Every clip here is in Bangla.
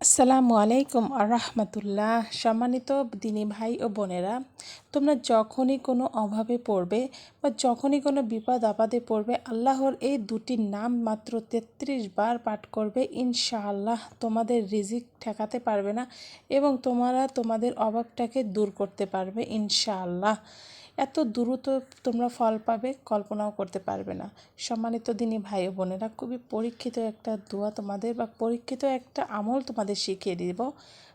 আসসালামু আলাইকুম আর রহমতুল্লাহ সম্মানিত দিনী ভাই ও বোনেরা তোমরা যখনই কোনো অভাবে পড়বে বা যখনই কোনো বিপদ আপদে পড়বে, আল্লাহর এই দুটি নাম মাত্র তেত্রিশ বার পাঠ করবে। ইনশাআল্লাহ তোমাদের রিজিক ঠেকাতে পারবে না এবং তোমরা তোমাদের অভাবটাকে দূর করতে পারবে। ইনশাআল্লাহ এত দ্রুত তোমরা ফল পাবে, কল্পনাও করতে পারবে না। সম্মানিত দিনী ভাই বোনেরা, খুবই পরীক্ষিত একটা দোয়া তোমাদের বা পরীক্ষিত একটা আমল তোমাদের শিখিয়ে দিব।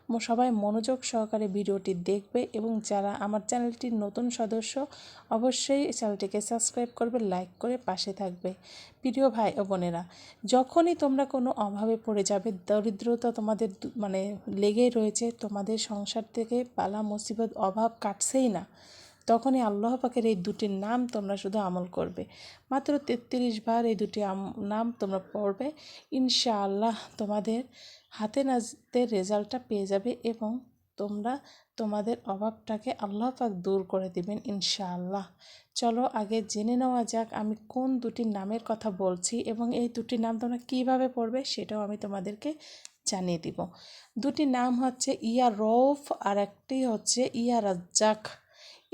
সবাই মনোযোগ সহকারে ভিডিওটি দেখবে এবং যারা আমার চ্যানেলটির নতুন সদস্য, অবশ্যই চ্যানেলটিকে সাবস্ক্রাইব করবে, লাইক করে পাশে থাকবে। প্রিয় ভাই ও বোনেরা, যখনই তোমরা কোনো অভাবে পড়ে যাবে, দরিদ্রতা তোমাদের মানে লেগেই রয়েছে, তোমাদের সংসার থেকে পালা মুসিবত অভাব কাটছেই না। তখনই আল্লাহ পাকের এই দুটি নাম তোমরা শুধু আমল করবে। মাত্র তেত্রিশ বার এই দুটি নাম তোমরা পড়বে। ইনশাআল্লাহ তোমাদের হাতে নাজদের রেজাল্টটা পেয়ে যাবে এবং তোমরা তোমাদের অভাবটাকে আল্লাহ পাক দূর করে দিবেন ইনশাআল্লাহ। চলো আগে জেনে নেওয়া যাক আমি কোন দুটি নামের কথা বলছি এবং এই দুটি নাম তোমরা কীভাবে পড়বে সেটাও আমি তোমাদেরকে জানিয়ে দিব। দুটি নাম হচ্ছে ইয়া রৌফ আর একটি হচ্ছে ইয়া রাজ্জাক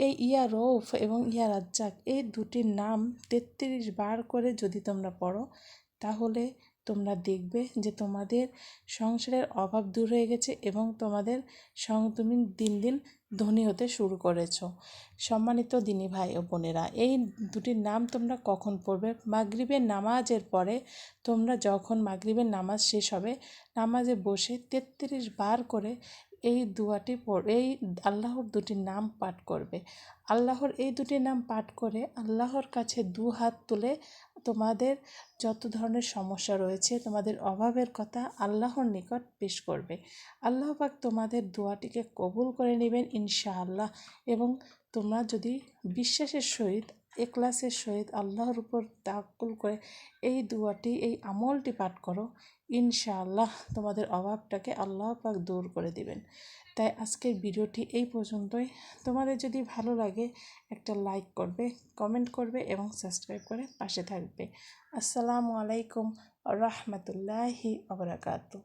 এই ইয়া রৌফ এবং ইয়া রাজ্জাক এই দুটির নাম তেত্রিশ বার করে যদি তোমরা পড়ো, তাহলে তোমরা দেখবে যে তোমাদের সংসারের অভাব দূর হয়ে গেছে এবং তোমাদের সং তুমি দিন দিন ধনী হতে শুরু করেছ। সম্মানিত দিনী ভাই ও বোনেরা, এই দুটির নাম তোমরা কখন পড়বে? মাগরিবের নামাজের পরে তোমরা যখন মাগরিবের নামাজ শেষ হবে, নামাজে বসে তেত্রিশ বার করে এই দুয়াটি পড়, এই আল্লাহর দুটি নাম পাঠ করবে। আল্লাহর এই দুটি নাম পাঠ করে আল্লাহর কাছে দু হাত তুলে তোমাদের যত ধরনের সমস্যা রয়েছে, তোমাদের অভাবের কথা আল্লাহর নিকট পেশ করবে। আল্লাহ পাক তোমাদের দোয়াটিকে কবুল করে নেবেন ইনশাআল্লাহ এবং তোমরা যদি বিশ্বাসের সহিত এক্লাসের সহিত আল্লাহর উপর তাকুল করে এই দুয়াটি, এই আমলটি পাঠ করো, ইনশাআল্লাহ তোমাদের অভাবটাকে আল্লাহ পাক দূর করে দিবেন। তাই আজকের ভিডিওটি এই পর্যন্তই। তোমাদের যদি ভালো লাগে একটা লাইক করবে, কমেন্ট করবে এবং সাবস্ক্রাইব করে পাশে থাকবে। আসসালামু আলাইকুম রহমতুল্লাহি আবরাকাতু